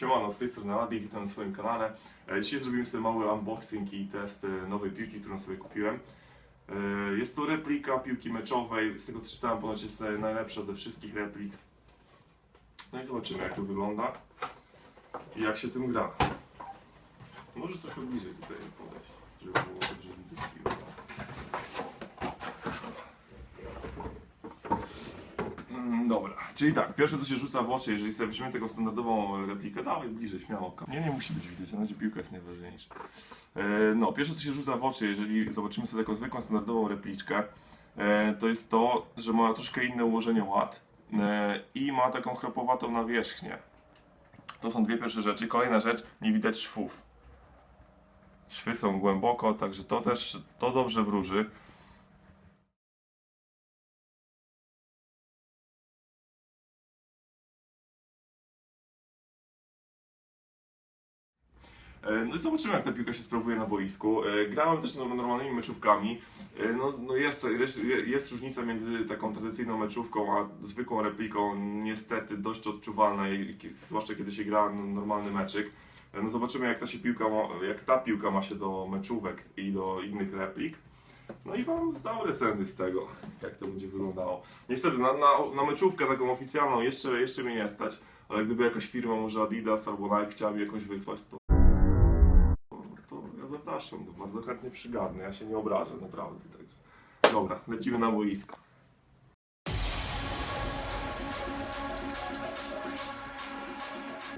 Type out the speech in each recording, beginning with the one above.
Siemano, z tej strony Adi, witam na swoim kanale. E, Dzisiaj zrobimy sobie mały unboxing i test e, nowej piłki, którą sobie kupiłem. E, Jest to replika piłki meczowej, z tego co czytałem ponoć jest najlepsza ze wszystkich replik. No i zobaczymy jak to wygląda i jak się tym gra. Może trochę bliżej tutaj podejść, żeby było dobrze widać piłkę. Mm, Dobra, czyli tak, pierwsze co się rzuca w oczy, jeżeli sobie weźmiemy taką standardową replikę, dawaj bliżej, śmiało. Nie, nie musi być widać, na razie piłka jest najważniejsza. E, no, pierwsze co się rzuca w oczy, jeżeli zobaczymy sobie taką zwykłą standardową repliczkę, e, to jest to, że ma troszkę inne ułożenie ład e, i ma taką chropowatą nawierzchnię. To są dwie pierwsze rzeczy. Kolejna rzecz, nie widać szwów. Szwy są głęboko, także to też, to dobrze wróży. No i zobaczymy, jak ta piłka się sprawuje na boisku. E, Grałem też norm- normalnymi meczówkami. E, No, no jest, jest, różnica między taką tradycyjną meczówką, a zwykłą repliką. Niestety dość odczuwalna, zwłaszcza kiedy się gra normalny meczyk. E, No zobaczymy, jak ta, się piłka ma, jak ta piłka ma się do meczówek i do innych replik. No i wam zdał recenzję z tego, jak to będzie wyglądało. Niestety na, na, na meczówkę taką oficjalną jeszcze, jeszcze mnie nie stać, ale gdyby jakaś firma, może Adidas albo Nike chciała mi jakąś wysłać, to zapraszam, to bardzo chętnie przygarnę, ja się nie obrażę, naprawdę. Także. Dobra, lecimy na boisko.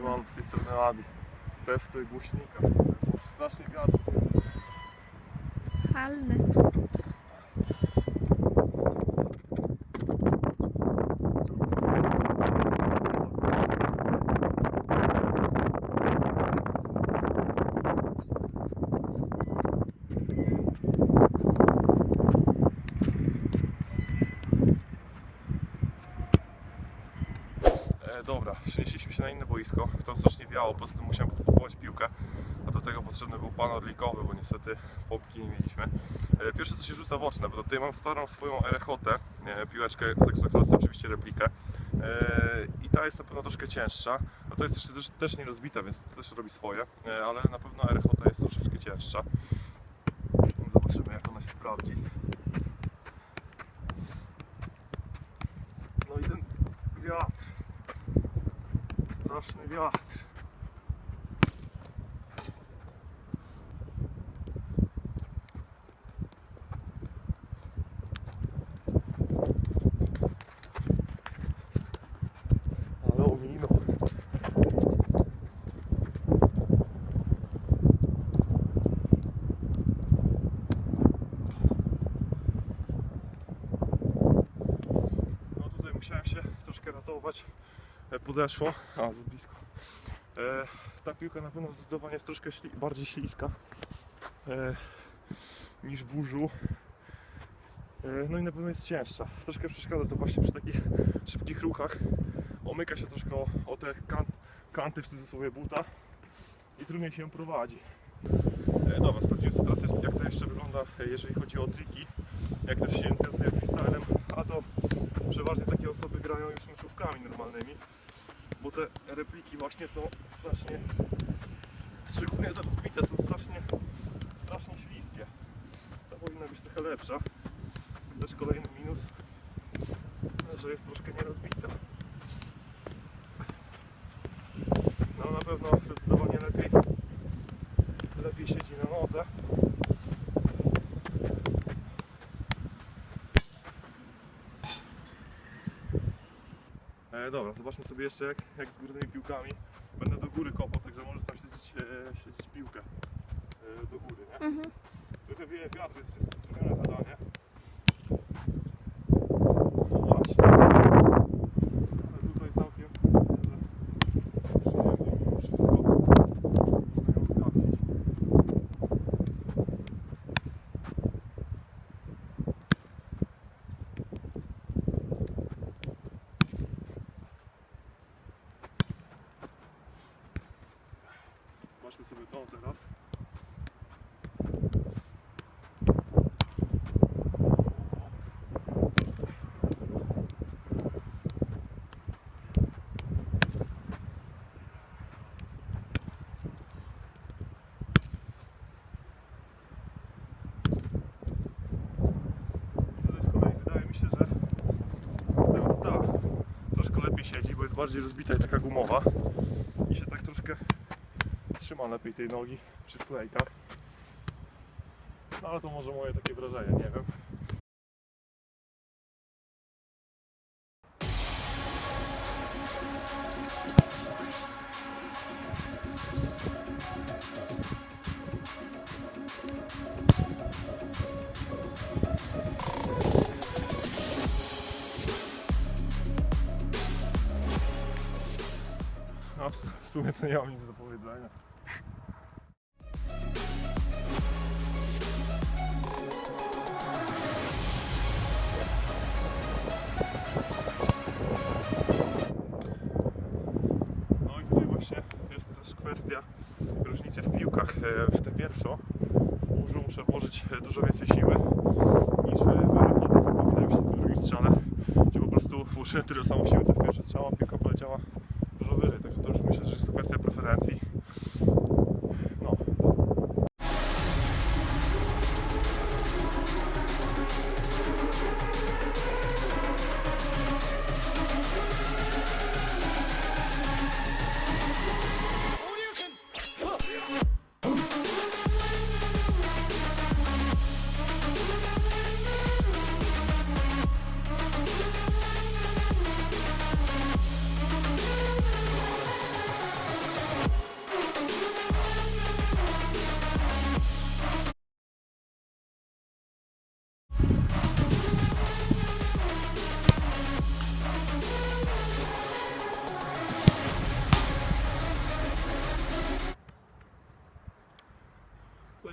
Mam z tej strony. Testy głośnika. Strasznie wiatr. Halny. E, dobra, przenieśliśmy się na inne boisko. Tam strasznie wiało, poza tym musiałem podpompować piłkę. A do tego potrzebny był pan odlikowy, bo niestety pompki nie mieliśmy. E, pierwsze co się rzuca w oczy, no bo tutaj mam starą swoją Erechotę, e, piłeczkę z Ekstraklasy, oczywiście replikę. E, I ta jest na pewno troszkę cięższa. A to jest jeszcze też, też nie rozbita, więc to też robi swoje. Ale na pewno Erechota jest troszeczkę cięższa. Zobaczymy jak ona się sprawdzi. No i ten wiatr. Straszny wiatr. Ale ominął. No tutaj musiałem się troszkę ratować. Podeszło, a za blisko. E, ta piłka na pewno zdecydowanie jest troszkę śli bardziej śliska e, niż w burzu. E, no i na pewno jest cięższa. Troszkę przeszkadza to właśnie przy takich szybkich ruchach. Omyka się troszkę o, o te kan kanty w cudzysłowie buta i trudniej się ją prowadzi. E, dobra, sprawdziłem sobie teraz jak to jeszcze wygląda, e, jeżeli chodzi o triki. Jak ktoś się interesuje freestylem, a to przeważnie takie osoby grają już meczówkami normalnymi, bo te repliki właśnie są strasznie, szczególnie te są strasznie, strasznie śliskie. Ta powinna być trochę lepsza. Też kolejny minus, że jest troszkę nierozbita. No na pewno zdecydowanie lepiej, lepiej siedzi na nodze. E, dobra, zobaczmy sobie jeszcze jak, jak z górnymi piłkami. Będę do góry kopał, także możesz tam śledzić, e, śledzić piłkę e, do góry, nie? Mhm. Trochę wieje wiatr, więc jest utrudnione zadanie. Zobaczmy sobie to teraz. lepiej siedzi, bo jest bardziej rozbita i taka gumowa i się tak troszkę trzyma lepiej tej nogi przy sklejkach. No ale to może moje takie wrażenie, nie wiem. W, w sumie to nie mam nic do powiedzenia. Jest też kwestia różnicy w piłkach. E, W tę pierwszą burzu muszę włożyć e, dużo więcej siły niż w aerofotyce, bo wydaje mi się w tym drugim strzale, gdzie po prostu włożyłem tyle samo siły, co w pierwszy strzał, a piłka poleciała dużo wyżej. Także to już myślę, że jest kwestia preferencji.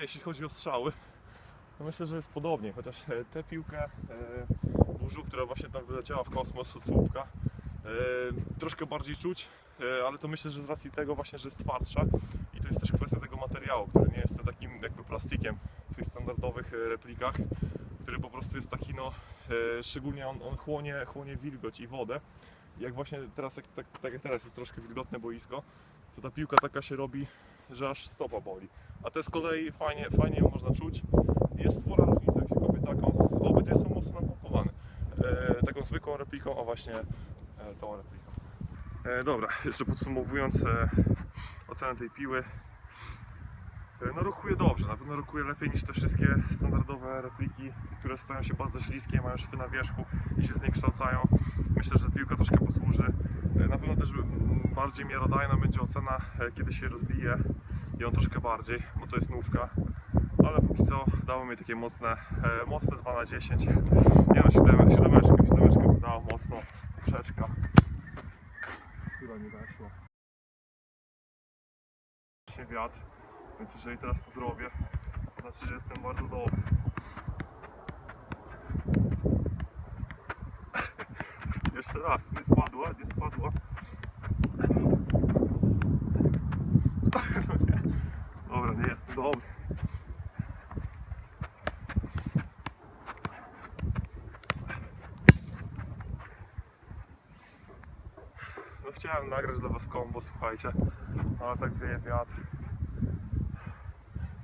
Jeśli chodzi o strzały, to myślę, że jest podobnie, chociaż e, tę piłkę e, burzu, która właśnie tam wyleciała w kosmos od słupka, e, troszkę bardziej czuć, ale to myślę, że z racji tego właśnie, że jest twardsza i to jest też kwestia tego materiału, który nie jest takim jakby plastikiem w tych standardowych replikach, który po prostu jest taki no, szczególnie on, on chłonie, chłonie wilgoć i wodę. Jak właśnie teraz, tak, tak jak teraz jest troszkę wilgotne boisko, to ta piłka taka się robi, że aż stopa boli. A te z kolei fajnie, fajnie ją można czuć. Jest spora różnica, jak się kopie taką. Obydwie są mocno napompowane. E, taką zwykłą repliką, a właśnie e, tą repliką. E, dobra, jeszcze podsumowując e, ocenę tej piły. E, no rokuje dobrze, na pewno rokuje lepiej niż te wszystkie standardowe repliki, które stają się bardzo śliskie, mają szwy na wierzchu i się zniekształcają. Myślę, że piłka troszkę posłuży. E, Na pewno też bardziej miarodajna będzie ocena, e, kiedy się rozbije on troszkę bardziej, bo to jest nówka. Ale póki co dało mi takie mocne, e, mocne 2 na 10. Nie no, siódemeczkę, siódemeczkę, siódemeczkę bym dał mocno, poprzeczka. Chyba nie weszło. Właśnie wiatr, więc jeżeli teraz to zrobię, to znaczy, że jestem bardzo dobry. Jeszcze raz, nie spadła, nie spadła. No nie. Dobra, nie jestem dobry. No chciałem nagrać dla was kombo, słuchajcie, ale tak wieje wiatr.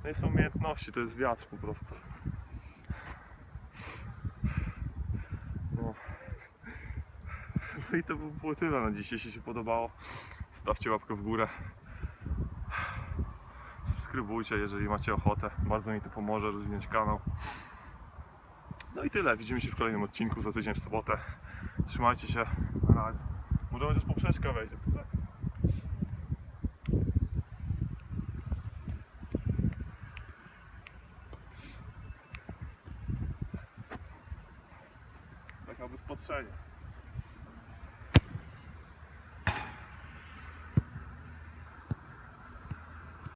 Nie są umiejętności, to jest wiatr po prostu. No i to by było tyle na dziś. Jeśli się podobało, stawcie łapkę w górę. Subskrybujcie, jeżeli macie ochotę. Bardzo mi to pomoże rozwinąć kanał. No i tyle. Widzimy się w kolejnym odcinku za tydzień w sobotę. Trzymajcie się. Na razie. Może chociaż poprzeczka wejdzie. Poczekaj. Taka bez.